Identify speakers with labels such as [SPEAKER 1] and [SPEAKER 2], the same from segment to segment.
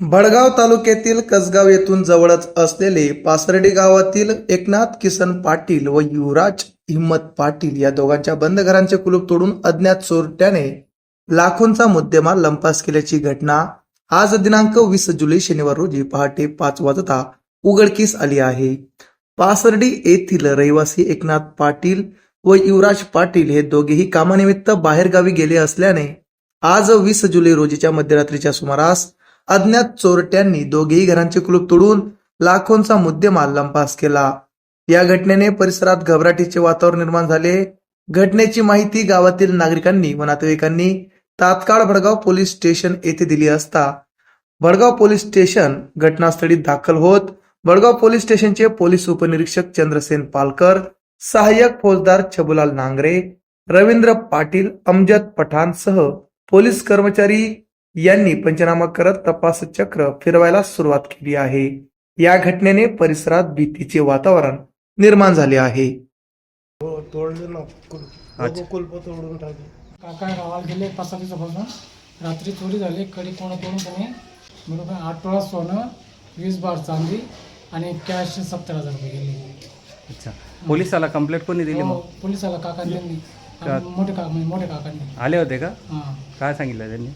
[SPEAKER 1] भडगाव तालुक्यातील कसगाव येथून जवळच असलेले पासर्डी गावातील एकनाथ किसन पाटील व युवराज हिम्मत पाटील या दोघांच्या बंद घरांचे कुलूप तोडून अज्ञात चोरट्याने लाखोंचा मुद्देमाल लंपास केल्याची घटना. आज दिनांक वीस जुलै शनिवार रोजी पहाटे पाच वाजता उघडकीस आली आहे. पासर्डी येथील रहिवासी एकनाथ पाटील व युवराज पाटील हे दोघेही कामानिमित्त बाहेरगावी गेले असल्याने आज वीस जुलै रोजीच्या मध्यरात्रीच्या सुमारास अज्ञात चोरट्यांनी दोघेही घरांचे कुलूप तोडून लाखोंचा मुद्देमाल लंपास केला. या घटनेने परिसरात घबराटीचे वातावरण निर्माण झाले. घटनेची माहिती गावातील नागरिकांनी व नातेवाईकांनी तात्काळ भडगाव पोलीस स्टेशन येथे दिली असता. भडगाव पोलीस स्टेशन घटनास्थळी दाखल होत भडगाव पोलीस स्टेशनचे पोलीस उपनिरीक्षक चंद्रसेन पालकर सहाय्यक फौजदार छबुलाल नांगरे रवींद्र पाटील अमजद पठाणसह पोलीस कर्मचारी यांनी पंचनामा करत तपास चक्र फिरवायला सुरुवात केली आहे. या घटनेने परिसरात भीतीचे वातावरण निर्माण झाले आहे.
[SPEAKER 2] हो तोडले ना. कुल
[SPEAKER 3] अच्छा.
[SPEAKER 2] कुलप तोडून टाकले.
[SPEAKER 4] काका गावाला गेले पाच सहा दिवसापासून रात्री चोरी झाली कडी कोणा तोडून त्याने बरोबर आठ तोळा सोनं वीस बार चांदी आणि कॅश सत्तर हजार रुपये गेले.
[SPEAKER 3] अच्छा. पोलिसाला कंप्लेंट कोणी दिली
[SPEAKER 4] हो,
[SPEAKER 3] मग?
[SPEAKER 4] पोलिसाला काकांनी मोठे काका म्हणजे मोठे काकांनी
[SPEAKER 3] आले होते का?
[SPEAKER 4] हां.
[SPEAKER 3] काय सांगितलं त्यांनी?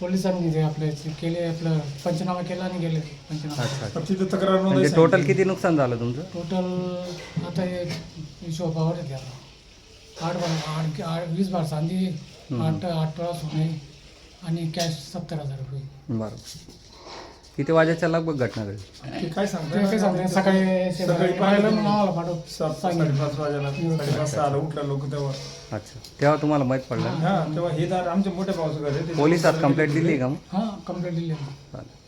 [SPEAKER 4] पोलिसांनी ते आपले ते केले आपलं पंचनामा केला आणि गेले पंचनामा.
[SPEAKER 3] अच्छा अच्छा.
[SPEAKER 2] तिथे तक्रार
[SPEAKER 3] म्हणजे टोटल किती नुकसान झालं तुमचं?
[SPEAKER 4] टोटल आता हे हिशोबावर आहे त्याला आठ बार आठ आठ वीस बार चांदी आठ आठ तोळा सोने आणि कॅश सत्तर हजार रुपये.
[SPEAKER 3] बरोबर. किती वाजायच्या लगभग घटना घडली.
[SPEAKER 2] ते काय
[SPEAKER 4] ते
[SPEAKER 2] सांगता
[SPEAKER 4] काय सांगते? सकाळी
[SPEAKER 2] सकाळी
[SPEAKER 4] पाहिलं
[SPEAKER 2] पाहिलं
[SPEAKER 4] आम्हाला पाठव.
[SPEAKER 2] सात
[SPEAKER 4] सांगितलं
[SPEAKER 2] साडेपाच वाजायला साडेपाच सहाला उठला लोक तेव्हा.
[SPEAKER 3] अच्छा. तेव्हा तुम्हाला माहीत पडलं?
[SPEAKER 2] हा तेव्हा हे दार आमचे मोठे पाऊस घर आहे.
[SPEAKER 3] पोलिसात कंप्लेंट दिली का मग?
[SPEAKER 4] हां कंप्लेंट दिली.
[SPEAKER 3] चालेल